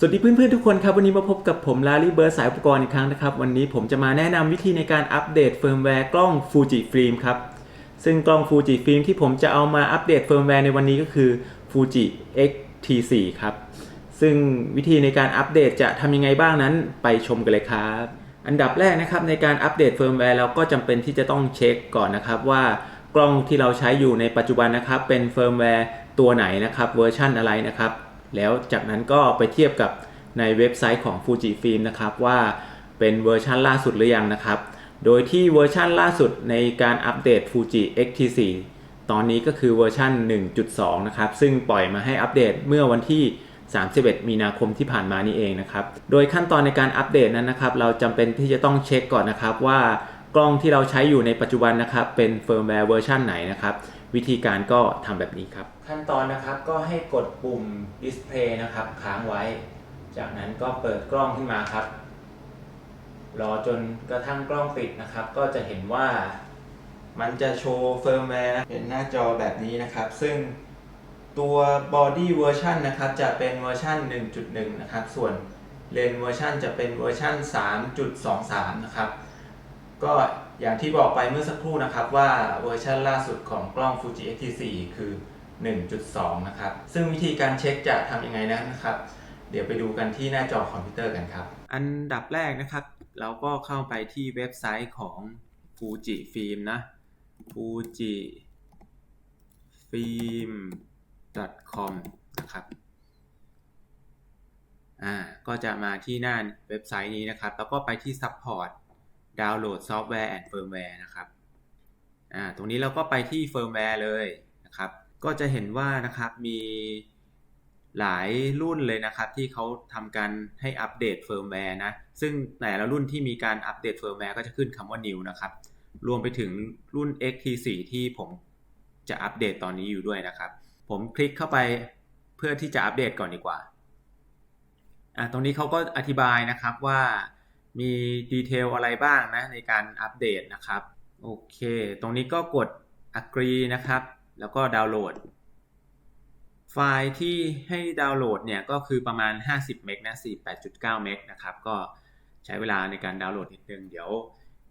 สวัสดีเพื่อนๆทุกคนครับ วันนี้มาพบกับผมลาลี่เบิร์ดสายอุปกรณ์อีกครั้งนะครับ วันนี้ผมจะมาแนะนำวิธีในการอัปเดตเฟิร์มแวร์กล้อง Fuji Film ครับ ซึ่งกล้อง Fuji Film ที่ผมจะเอามาอัปเดตเฟิร์มแวร์ในวันนี้ก็คือ Fuji X-T4 ครับ ซึ่งวิธีในการอัปเดตจะทำยังไงบ้างนั้นไปชมกันเลยครับ อันดับแรกนะครับในการอัปเดตเฟิร์มแวร์เราก็จำเป็นที่จะต้องเช็คก่อนนะครับว่ากล้องที่เราใช้อยู่ในปัจจุบันนะครับเป็นเฟิร์มแวร์ตัวไหนนะครับเวอร์ชันอะไรนะครับ แล้วจากนั้นก็ไปเทียบกับในเว็บไซต์ของ Fuji Film นะครับว่าเป็นเวอร์ชันล่าสุดหรือยังนะครับ โดยที่เวอร์ชันล่าสุดในการอัปเดต Fuji X-T4 ตอนนี้ก็คือเวอร์ชัน1.2 นะครับ ซึ่งปล่อยมาให้อัปเดตเมื่อวันที่ 31 มีนาคมที่ผ่านมานี่เองนะครับ โดยขั้นตอนในการอัปเดตนั้นนะครับ เราจำเป็นที่จะต้องเช็คก่อนนะครับว่ากล้องที่เราใช้อยู่ในปัจจุบันนะครับ เป็นเฟิร์มแวร์เวอร์ชันไหนนะครับ วิธีการก็ทำแบบนี้ครับ ขั้นตอนนะครับก็ให้กดปุ่ม display นะครับค้างไว้ จากนั้นก็เปิดกล้องขึ้นมาครับ รอจนกระทั่งกล้องติดนะครับ ก็จะเห็นว่ามันจะโชว์เฟิร์มแวร์เป็นหน้าจอแบบนี้นะครับ ซึ่งตัว body version นะครับจะเป็นเวอร์ชัน1.1 นะครับ ส่วนเลนเวอร์ชันจะเป็นเวอร์ชัน3.23 นะครับ ก็ อย่างที่บอกไปเมื่อสักครู่นะครับว่าเวอร์ชันล่าสุดของกล้อง Fuji X-T4 คือ 1.2 นะครับ ซึ่งวิธีการเช็คจะทำยังไงนั้นนะครับ เดี๋ยวไปดูกันที่หน้าจอคอมพิวเตอร์กันครับ อันดับแรกนะครับ เราก็เข้าไปที่เว็บไซต์ของ Fuji Film นะ fuji film com นะครับ อ่า ก็จะมาที่หน้าเว็บไซต์นี้นะครับ แล้วก็ไปที่ Support ดาวน์โหลดซอฟต์แวร์แอนด์เฟิร์มแวร์นะครับอ่าตรงนี้เราก็ไปที่เฟิร์มแวร์เลยนะครับ ก็จะเห็นว่านะครับมีหลายรุ่นเลยนะครับ ที่เขาทำการให้อัปเดตเฟิร์มแวร์นะ ซึ่งแต่ละรุ่นที่มีการอัปเดตเฟิร์มแวร์ก็จะขึ้นคำว่า new นะครับ รวมไปถึงรุ่น XT4 ที่ผมจะอัปเดตตอนนี้อยู่ด้วยนะครับ ผมคลิกเข้าไปเพื่อที่จะอัปเดตก่อนดีกว่าอ่าตรงนี้เขาก็อธิบายนะครับว่า มีดีเทลอะไรบ้างนะในการอัปเดตนะครับ โอเค ตรงนี้ก็กด agree นะครับ แล้วก็ดาวน์โหลด ไฟล์ที่ให้ดาวน์โหลดเนี่ยก็คือประมาณ 50 เมกนะ 48.9 เมกนะครับ ก็ใช้เวลาในการดาวน์โหลดนิดนึงเดี๋ยว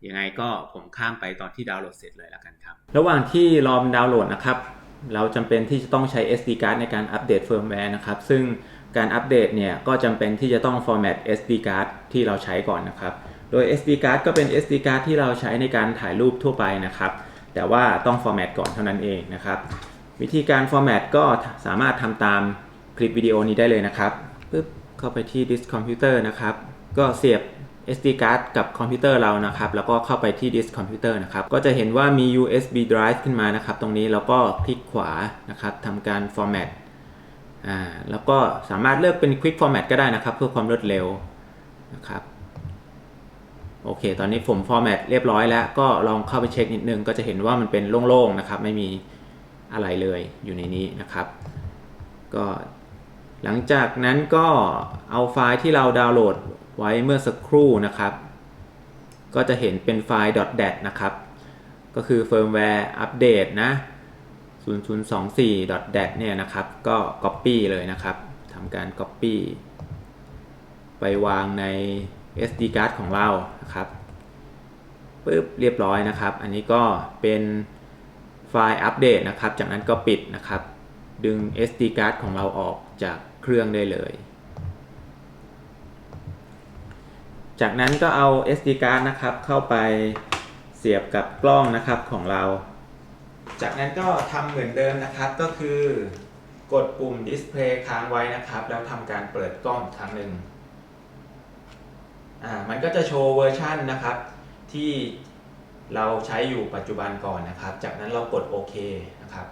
ยังไงก็ผมข้ามไปตอนที่ดาวน์โหลดเสร็จเลยแล้วกันครับ ระหว่างที่รอมดาวน์โหลดนะครับ เราจำเป็นที่จะต้องใช้ SD card ในการอัปเดตเฟิร์มแวร์นะครับ ซึ่ง การอัปเดตเนี่ยก็จำเป็นที่จะต้อง format SD card ที่เราใช้ก่อนนะครับ โดย SD card ก็เป็น SD card ที่เราใช้ในการถ่ายรูปทั่วไปนะครับ แต่ว่าต้อง format ก่อนเท่านั้นเองนะครับ วิธีการ format ก็สามารถทำตามคลิปวิดีโอนี้ได้เลยนะครับปึ๊บเข้าไปที่ disk computer นะครับ ก็เสียบ SD card กับคอมพิวเตอร์เรานะครับ แล้วก็เข้าไปที่ disk computer นะครับ ก็จะเห็นว่ามี USB drive ขึ้นมานะครับ ตรงนี้เราก็คลิกขวานะครับทำการ format อ่าแล้วก็สามารถเลือกเป็น quick format ก็ได้นะครับ เพื่อความรวดเร็วนะครับโอเค ตอนนี้ผม format เรียบร้อยแล้ว ก็ลองเข้าไปเช็คนิดนึง ก็จะเห็นว่ามันเป็นโล่งๆนะครับ ไม่มีอะไรเลยอยู่ในนี้นะครับ ก็หลังจากนั้นก็เอาไฟล์ที่เราดาวน์โหลดไว้เมื่อสักครู่นะครับ ก็จะเห็นเป็นไฟล์ .dat นะครับ ก็คือ firmware update นะ 0024.dat เนี่ยนะครับ ก็ copy เลยนะครับทำการ copy ไปวางใน SD card ของเรานะครับปึ๊บเรียบร้อยนะครับ อันนี้ก็เป็นไฟล์อัปเดตนะครับ จากนั้นก็ปิดนะครับ ดึง SD card ของเราออกจากเครื่องได้เลย จากนั้นก็เอา SD card นะครับเข้าไปเสียบกับกล้องนะครับของเรา จากนั้นก็ทำเหมือนเดิมนะครับก็คือกดปุ่ม display ค้างไว้นะครับ แล้วทำการเปิดกล้องครั้งหนึ่งอ่ามันก็จะโชว์เวอร์ชันนะครับ ที่เราใช้อยู่ปัจจุบันก่อนนะครับ จากนั้นเรากดโอเคนะครับ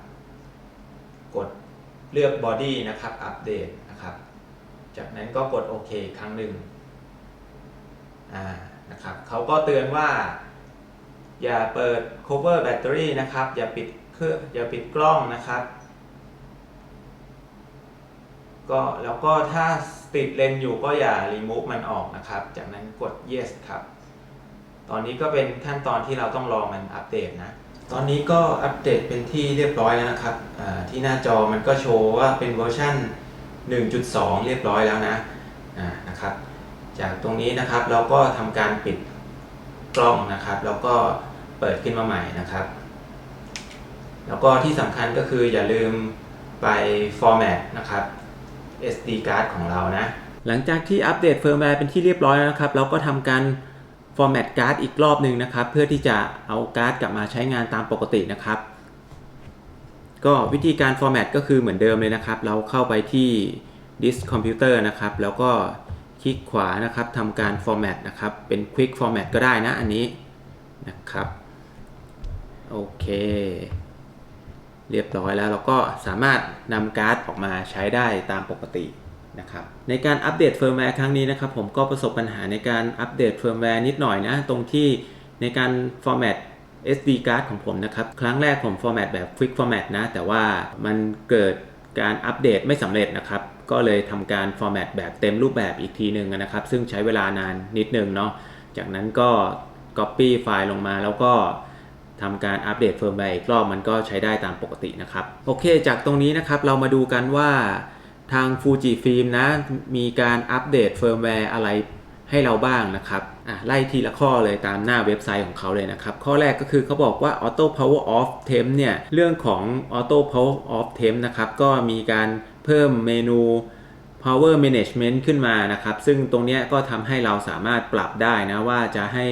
กดเลือก body นะครับ อัปเดตนะครับ จากนั้นก็กดโอเคครั้งหนึ่งอ่านะครับเขาก็เตือนว่า อย่าเปิด cover battery นะครับ อย่าปิดเครื่องอย่าปิดกล้องนะครับ ก็แล้วก็ถ้าติดเลนอยู่ก็อย่า remove มันออกนะครับ จากนั้นกด yes ครับ ตอนนี้ก็เป็นขั้นตอนที่เราต้องรอมันอัปเดตนะ ตอนนี้ก็อัปเดตเป็นที่เรียบร้อยแล้วนะครับที่หน้าจอมันก็โชว์ว่าเป็นเวอร์ชัน1.2 เรียบร้อยแล้วนะนะครับ จากตรงนี้นะครับเราก็ทำการปิด กล้องนะครับ แล้วก็เปิดขึ้นมาใหม่นะครับ แล้วก็ที่สำคัญก็คืออย่าลืมไป format นะครับ SD card ของเรานะ หลังจากที่อัปเดตเฟิร์มแวร์เป็นที่เรียบร้อยแล้วนะครับ เราก็ทำการ format การ์ดอีกรอบหนึ่งนะครับ เพื่อที่จะเอาการ์ดกลับมาใช้งานตามปกตินะครับ ก็วิธีการ format ก็คือเหมือนเดิมเลยนะครับ เราเข้าไปที่ disk computer นะครับ แล้วก็ ลิกขวานะครับทำการ format นะครับ เป็น quick format ก็ได้นะอันนี้นะครับ โอเค เรียบร้อยแล้วเราก็สามารถนำการ์ดออกมาใช้ได้ตามปกตินะครับในการอัปเดตเฟิร์มแวร์ครั้งนี้นะครับ ผมก็ประสบปัญหาในการอัปเดตเฟิร์มแวร์นิดหน่อยนะ ตรงที่ในการ format SD card ของผมนะครับ ครั้งแรกผม format แบบ quick format นะ แต่ว่ามันเกิดการอัปเดตไม่สำเร็จนะครับ ก็เลยทำการ format แบบเต็มรูปแบบอีกทีหนึ่งนะครับ ซึ่งใช้เวลานานนิดนึงเนาะจากนั้นก็ copy ไฟล์ลงมาแล้วก็ทำการอัปเดตเฟิร์มแวร์อีกรอบมันก็ใช้ได้ตามปกตินะครับ โอเค จากตรงนี้นะครับเรามาดูกันว่าทาง Fuji Film นะ มีการอัปเดตเฟิร์มแวร์อะไรให้เราบ้างนะครับอะไล่ทีละข้อเลยตามหน้าเว็บไซต์ของเขาเลยนะครับ ข้อแรกก็คือเขาบอกว่า Auto Power Off Temp เนี่ย เรื่องของ Auto Power Off Temp นะครับ ก็มีการ เพิ่มเมนู power management ขึ้นมานะครับ ซึ่งตรงนี้ก็ทำให้เราสามารถปรับได้นะว่าจะให้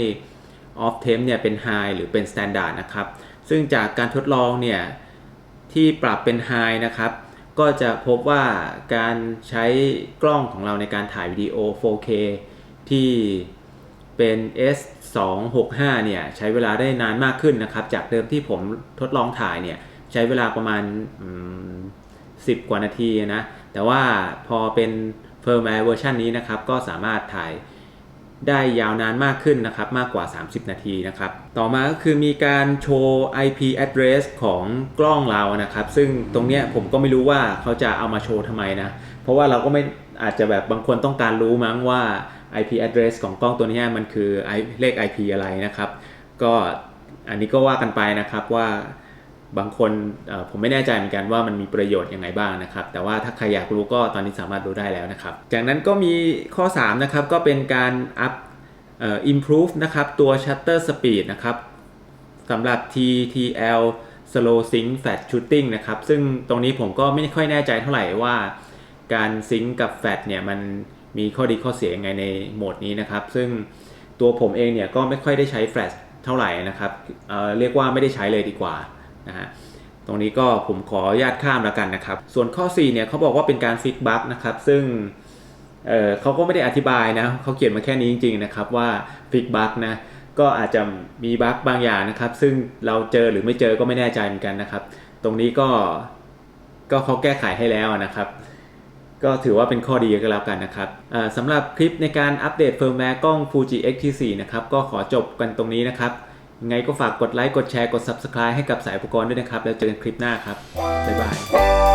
off temp เนี่ยเป็น high หรือเป็น standard นะครับ ซึ่งจากการทดลองเนี่ยที่ปรับเป็น high นะครับ ก็จะพบว่าการใช้กล้องของเราในการถ่ายวิดีโอ 4K ที่เป็น S265 เนี่ยใช้เวลาได้นานมากขึ้นนะครับ จากเดิมที่ผมทดลองถ่ายเนี่ยใช้เวลาประมาณ 10 กว่านาทีนะ แต่ว่าพอเป็น firmware เวอร์ชันนี้นะครับ ก็สามารถถ่ายได้ยาวนานมากขึ้นนะครับ มากกว่า 30 นาทีนะครับ ต่อมาก็คือมีการโชว์ IP address ของกล้องเรานะครับ ซึ่งตรงเนี้ยผมก็ไม่รู้ว่าเขาจะเอามาโชว์ทำไมนะ เพราะว่าเราก็ไม่อาจจะแบบบางคนต้องการรู้มั้งว่า IP address ของกล้องตัวนี้มันคือเลข IP อะไรนะครับ ก็อันนี้ก็ว่ากันไปนะครับว่าางคนผมไม่แน่ใจเหมือนกันว่ามันมีประโยชน์ยังไงบ้างนะครับ แต่ว่าถ้าใครอยากรู้ก็ตอนนี้สามารถรู้ได้แล้วนะครับ จากนั้นก็มีข้อ 3 นะครับ ก็เป็นการอัพอ่อ improve นะครับ ตัว shutter speed นะครับสำหรับ TTL slow sync flash shooting นะครับ ซึ่งตรงนี้ผมก็ไม่ค่อยแน่ใจเท่าไหร่ว่าการซิงกับแฟลชเนี่ยมันมีข้อดีข้อเสียยังไงในโหมดนี้นะครับ ซึ่งตัวผมเองเนี่ยก็ไม่ค่อยได้ใช้แฟลชเท่าไหร่นะครับเเรียกว่าไม่ได้ใช้เลยดีกว่า นะฮะตรงนี้ก็ผมขออนุญาตข้ามแล้วกันนะครับ ส่วนข้อ 4 เนี่ยเขาบอกว่าเป็นการฟิกบั๊กนะครับซึ่งเเขาก็ไม่ได้อธิบายนะเขาเขียนมาแค่นี้จริงๆนะครับว่าฟิกบั๊กนะก็อาจจะมีบั๊กบางอย่างนะครับ ซึ่งเราเจอหรือไม่เจอก็ไม่แน่ใจเหมือนกันนะครับ ตรงนี้ก็ก็เขาแก้ไขให้แล้วนะครับ ก็ถือว่าเป็นข้อดีก็แล้วกันนะครับสำหรับคลิปในการอัปเดตเฟิร์มแวร์กล้อง Fuji X-T4 นะครับก็ขอจบกันตรงนี้นะครับ ไงก็ฝากกดไลค์ กดแชร์ กด Subscribe ให้กับสายอุปกรณ์ด้วยนะครับ แล้วเจอกันคลิปหน้าครับ บ๊ายบาย